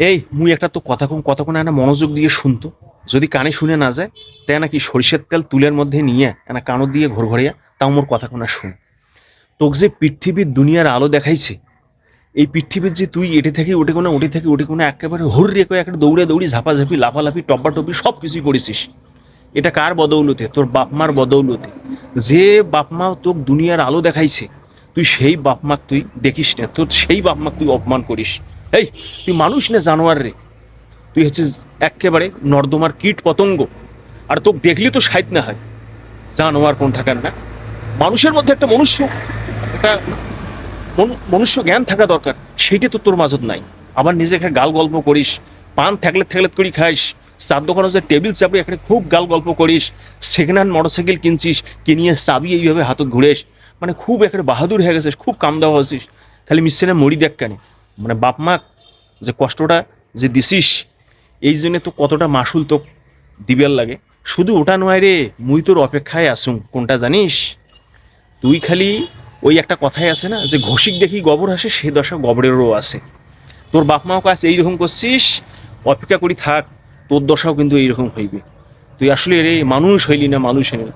এই, মুই একটা তো কথা কোন কথা কোন একটা মনোযোগ দিয়ে শুনতো যদি কানে শুনে না যায় তাই নাকি সরিষার তেল তুলের মধ্যে নিয়ে এনা কানো দিয়ে ঘর ঘরিয়া তাও মোর কথা কোনা শুন। তোক যে পৃথিবীর দুনিয়ার আলো দেখাইছে, এই পৃথিবীর যে তুই এটে থেকে ওটে কোনো, ওটে থেকে ওটে কোনো একেবারে হুর রেখে একটা দৌড়ে দৌড়ি ঝাপাঝাপি, লাফালাফি টপি সব কিছুই করেছিস। এটা কার বদৌলতে? তোর বাপ মার বদৌলতে। যে বাপ মা তোকে দুনিয়ার আলো দেখাইছে, তুই সেই বাপ মাক তুই দেখিস না, তোর সেই বাপ মাক তুই অপমান করিস। এই, তুই মানুষ না জানোয়ার রে। তুই হচ্ছিস একেবারে নর্দমার কীট পতঙ্গ। আর তোকে দেখলি তো সাইত না হয়। জানোয়ার কোন থাকার না। মানুষের মধ্যে একটা মনুষ্য, একটা মন- মনুষ্য জ্ঞান থাকা দরকার। সেইটা তো তোর মাজত নাই। আবার নিজে নিজেকে গাল গল্প করিস, পান থাকলে থাকলে করি খাইস, চার দোকানে যে টেবিল চাপড়ি এখানে খুব গাল গল্প করিস সেকেন্ড হ্যান্ড মোটরসাইকেল কিনছিস, কিনিয়ে চাবি এইভাবে হাতত ঘুরেস মানে খুব এখানে বাহাদুর হয়ে গেছিস, খুব কাম দেওয়া হচ্ছিস খালি মিশছে মরি দেখ কেন? মানে বাপ মা যে কষ্টটা যে দিছিস, এই জন্য তো কতটা মাসুল তো দিবেল লাগে। শুধু ওটা নয় রে, মুই তোর অপেক্ষায় আসুন কোনটা জানিস? তুই খালি ওই একটা কথাই আছে না, যে ঘষিক দেখি গবর আসে, সে দশা গবরেরও আছে। তোর বাপ মাও কাজ এইরকম করছিস, অপেক্ষা করি থাক, তোর দশাও কিন্তু এইরকম হইবে। তুই আসলে রে, মানুষ হইলি না মানুষ হইলি।